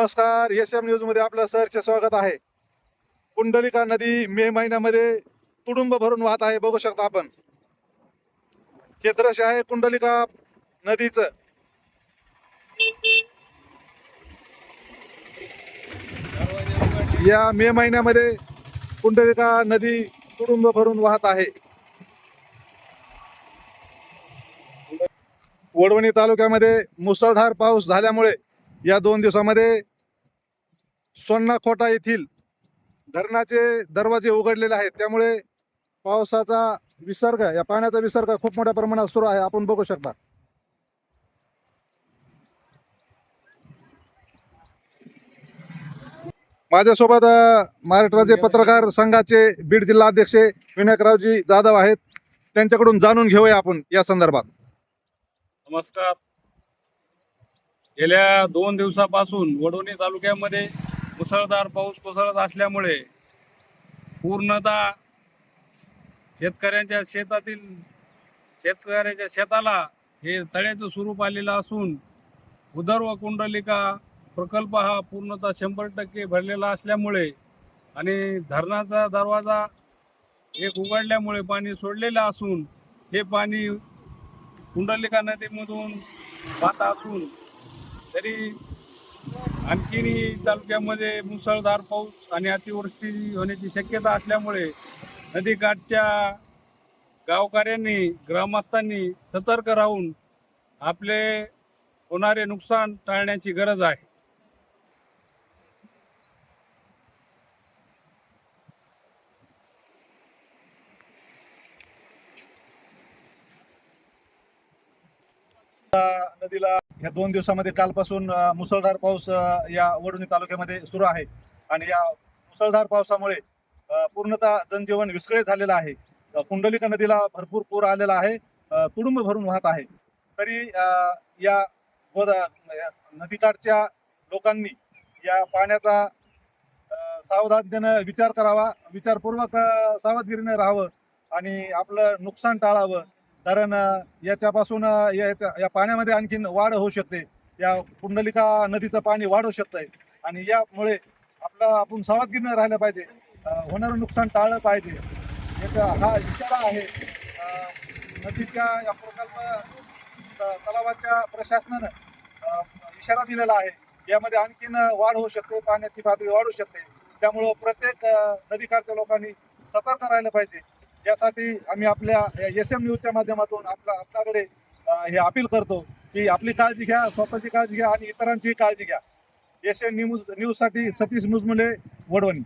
नमस्कार S M न्यूजमध्ये आपलं सरचे स्वागत आहे. कुंडलिका नदी मे महिन्यामध्ये तुडुंब भरून वाहत आहे बघू शकता आपण. हे दृश्य आहे कुंडलिका नदीचं. या मे महिन्यामध्ये कुंडलिका नदी तुडुंब भरून वाहत आहे. वडवणी तालुक्यामध्ये मुसळधार पाऊस झाल्यामुळे या दोन दिवसामध्ये सोन्नाखोटा येथील धरणाचे दरवाजे उघडलेले आहेत. त्यामुळे पावसाचा विसर्ग या पाण्याचा विसर्ग खूप मोठ्या प्रमाणात सुरू आहे. आपण बघू शकता. माझ्यासोबत महाराष्ट्राचे पत्रकार संघाचे बीड जिल्हा अध्यक्ष विनायकरावजी जाधव आहेत. त्यांच्याकडून जाणून घेऊया आपण या संदर्भात. नमस्कार. गेल्या दोन दिवसापासून वडोणी तालुक्यामध्ये मुसळधार पाऊस कोसळत असल्यामुळे पूर्णतः शेतकऱ्यांच्या शेतातील शेतकऱ्याच्या शेताला हे तळ्याचं स्वरूप आलेलं असून उदर व कुंडलिका प्रकल्प हा पूर्णतः शंभर टक्के भरलेला असल्यामुळे आणि धरणाचा दरवाजा एक उघडल्यामुळे पाणी सोडलेलं असून हे पाणी कुंडलिका नदीमधून वाहत असून तरी आणखीनही तालुक्यामध्ये मुसळधार पाऊस आणि अतिवृष्टी होण्याची शक्यता असल्यामुळे नदीकाठच्या गावकऱ्यांनी ग्रामस्थांनी सतर्क राहून आपले होणारे नुकसान टाळण्याची गरज आहे. नदीला या दोन दिवसामध्ये कालपासून मुसळधार पाऊस या वडुणी तालुक्यामध्ये सुरू आहे. आणि या मुसळधार पावसामुळे पूर्णतः जनजीवन विस्कळीत झालेलं आहे. कुंडलिका नदीला भरपूर पूर आलेला आहे. तुडुंब भरून वाहत आहे. तरी या गोदा नदीकाठच्या लोकांनी या पाण्याचा सावधानतेनं विचार करावा विचारपूर्वक अ, सावधगिरीने राहावं आणि आपलं नुकसान टाळावं. कारण याच्यापासून याच्या या पाण्यामध्ये आणखीन वाढ होऊ शकते. या कुंडलिका नदीचं पाणी वाढू शकतंय. आणि यामुळे आपलं आपण सावधगिरीनं राहिलं पाहिजे. होणारं नुकसान टाळलं पाहिजे. याचा हा इशारा आहे. नदीच्या या प्रकल्प त- तलावाच्या प्रशासनानं इशारा दिलेला आहे. यामध्ये आणखीन वाढ होऊ शकते. पाण्याची पातळी वाढू शकते. त्यामुळं प्रत्येक नदीकाठच्या लोकांनी सतर्क राहिलं पाहिजे. यासाठी आम्ही आपल्या एस एम न्यूजच्या माध्यमातून आपला आपल्याकडे हे अपील करतो की आपली काळजी घ्या स्वतःची काळजी घ्या आणि इतरांची काळजी घ्या. एस एम न्यूज न्यूजसाठी सतीश मुजमुले वडवणी.